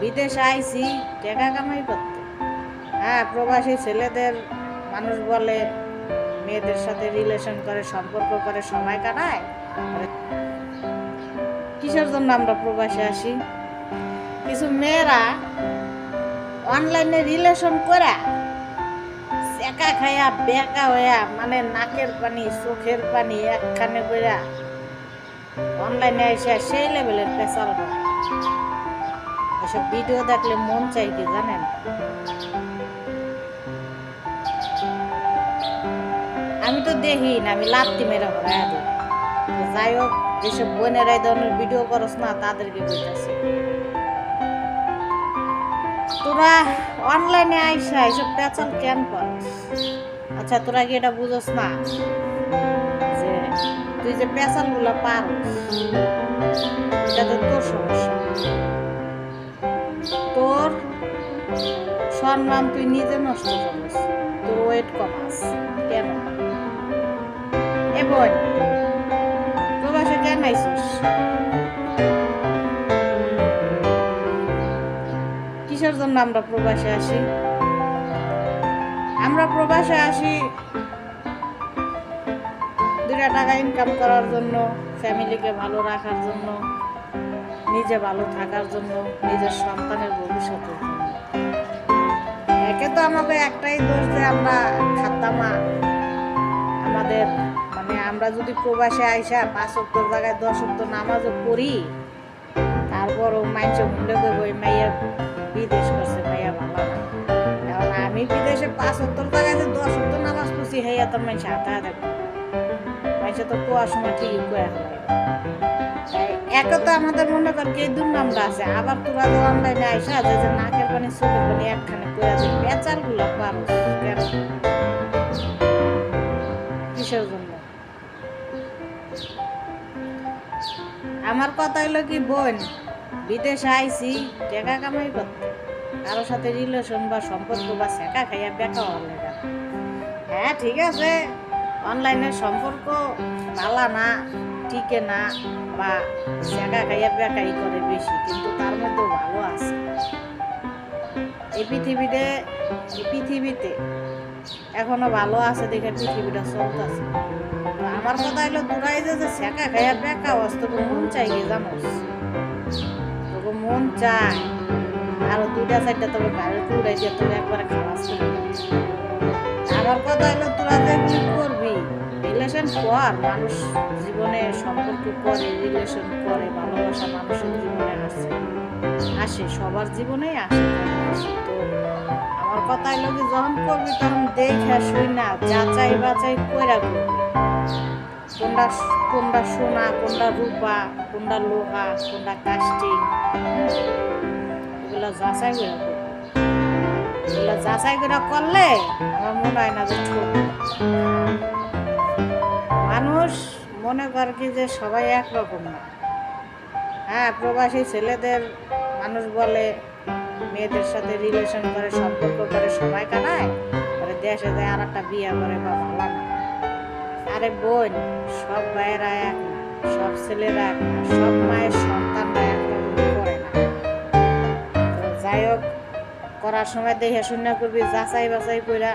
বিদেশে আইছি, টাকা কামাই করতে। হ্যাঁ প্রবাসী ছেলেদের মানুষ বলে, মেয়েদের সাথে রিলেশন করে, সম্পর্ক করে, সময় কাটায়। কিসের জন্য আমরা প্রবাসে আসি? কিছু মেয়েরা অনলাইনে রিলেশন করে, একা খাইয়া বেকা হইয়া মানে নাকের পানি, চোখের পানি একখানে কইরা অনলাইনে এসে সেই লেভেলের পেশাল হয় এসব ভিডিও দেখলে মন চাই কি জানেন? আমি তো দেখি না, আমি লাত্তি মেরা আদি যাই হোক যেসব বোনেরা এই ধরনের ভিডিও করস না, তাদেরকে বলতেছি তোরা অনলাইনে আইসা এইসব পেঁচাল কেন পাস আচ্ছা তোরা কি এটা বুঝোস না? যে তুই যে পেঁচালগুলো পার এটাতে তোর সমস্যা। তোর সম্মান তুই নিজে নষ্ট করিস তোর ওয়েট কমাস। কেন এ বোন প্রবাসে কেন আইসিস? কিসের জন্য আমরা প্রবাসে আসি? আমরা প্রবাসে আসি দুটা টাকা ইনকাম করার জন্য ফ্যামিলিকে ভালো রাখার জন্য। নিজে ভালো থাকার জন্য নিজের সন্তানের ভবিষ্যতের জন্য। একে তো আমাদের একটাই দোষ যে আমরা খাদ্দামা আমাদের মানে আমরা যদি প্রবাসে আইসা পাঁচ সপ্তাহ জায়গায়, দশ সপ্তাহ নামাজও পড়ি, তারপরও মাইন্স মূল্য দেবো ওই মাইয়া বিদেশ করছে, মাইয়া ভালো আমি বিদেশে পাঁচ সত্তর জায়গায় যে দশ সত্তর নামাজ পড়ছি হেয়া তো মাইসে হাতে হাতে মাইসে তো কোয়ার সময় ঠিকই কোয়া হয় একে তো আমাদের মনে কর কি দুর্নামটা আছে, আবার তোরা যে অনলাইনে আইসা যে যে নাকের পানি, চোখের পানি একখানে কোয়া যে পেঁচালগুলো পারো কিসের জন্য? আমার কথা হলো কি বোন, বিদেশে আইছি, টাকা কামাই করতে। কারোর সাথে রিলেশন বা সম্পর্ক বা শেখা খাইয়া বেকা লেগা। হ্যাঁ ঠিক আছে। অনলাইনে সম্পর্ক পালা না, টিকে না বা শেখা খাইয়া বেকাই করে বেশি, কিন্তু তার মধ্যেও ভালো আছে। এই পৃথিবীতে এই পৃথিবীতে এখনও ভালো আছে দেখে পৃথিবীটা চলতেছে। আমার কথা হলো তোরা এই যে যে শেখা খাইয়া বেকা হস মন চাই কি জানোস? তোকে মন চায়। আরও দুইটা, চারটা তবে গাড়ি উড়াই দিয়ে তোকে একবারে খালাস কর মানুষ জীবনে সম্পর্ক করে রিলেশন করে, ভালোবাসা মানুষের জীবনে আসে। আসে, সবার জীবনেই আসে। তো আমার কথা যে যখন করবি তখন দেখে শুই না, যাচাই বাচাই কইরা করবি কোনটা কোনটা সোনা, কোনটা রূপা, কোনটা লোহা, কোনটা কাস্টিং এগুলো যাচাই করে যাচাই করে করলে আমার মনে হয় না যে। মানুষ। মনে করে কি যে সবাই একরকম না হ্যাঁ প্রবাসী ছেলেদের মানুষ বলে, মেয়েদের সাথে রিলেশন করে, সম্পর্ক করে, সময় কাটায়, পরে দেশে যায় আর একটা বিয়ে করে বা ভালো না আরে বোন, সব ভাইয়েরা এক সব ছেলেরা এক সব মায়ের সন্তানরা একরকম যাই হোক, করার সময় দেখে শূন্য করবি যাচাই বাছাই কইরা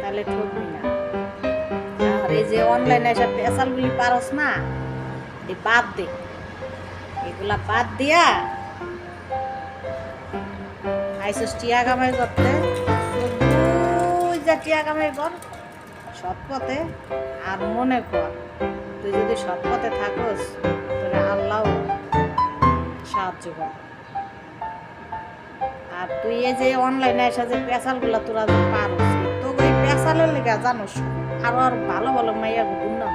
তাহলে ঠকবি না। আর এই যে অনলাইনে এসব পেশালগুলি পারস না এই বাদ দে। এগুলা বাদ দিয়া আইসস টিয়া কামাই করতে। যা টিয়া কামাই কর, সৎ পথে। আর মনে কর, তুই যদি সৎ পথে থাকস তাহলে আল্লাহ সাহায্য কর আর তুই এই যে অনলাইনে এসে যে পেশালগুলো তোরা যে পারস তো ওই পেশালের লেগে জানোস। আরও আর ভালো ভালো মাইয়া না।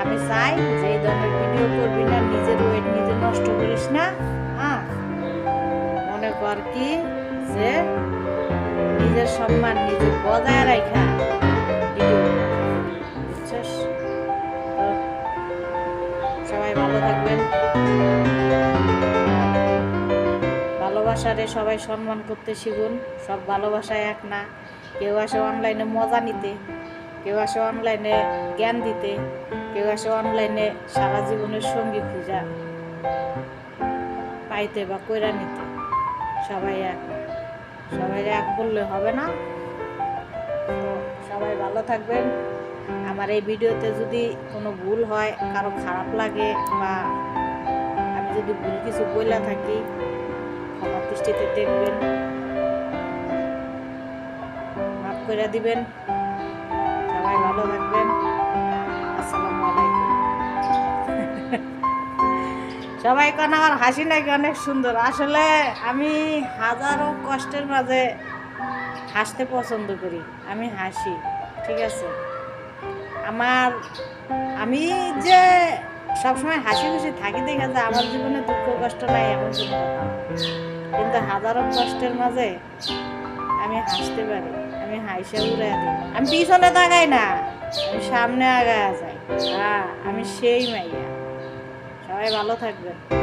আমি চাই যে এই ধরনের ভিডিও করবি না, নিজের ওয়েট নিজে নষ্ট করিস না হ্যাঁ? মনে কর কি যে নিজের সম্মান নিজে বজায় রাখা সবাই ভালো থাকবেন। ভালোবাসারে সবাই সম্মান করতে শিখুন। সব ভালোবাসায় এক না। কেউ আসে অনলাইনে মজা নিতে। কেউ আসে অনলাইনে জ্ঞান দিতে, কেউ আসে অনলাইনে সারা জীবনের সঙ্গী খুঁজা, পাইতে বা কইরা নিতে। সবাই এক সবাই এক বললে হবে না। সবাই ভালো থাকবেন। আমার এই ভিডিওতে যদি কোনো ভুল হয়, কারও খারাপ লাগে বা আমি যদি ভুল কিছু বইলা থাকি, ক্ষমা দৃষ্টিতে দেখবেন। মাফ করে দিবেন। সবাই ভালো থাকবেন। আসসালামু আলাইকুম। সবাই কেন আমার হাসি নাকি অনেক সুন্দর। আসলে আমি হাজারো কষ্টের মাঝে হাসতে পছন্দ করি। আমি হাসি, ঠিক আছে? আমার, আমি যে সবসময় হাসি খুশি থাকি দেখে যে আমার জীবনে দুঃখ, কষ্ট নাই এমন। কিন্তু হাজারো কষ্টের মাঝে আমি হাসতে পারি। আমি হাইসে উড়ে দিই আমি পিছনে তাকাই না, আমি সামনে আগায় যাই। হ্যাঁ আমি সেই মাইয়া। সবাই ভালো থাকবেন।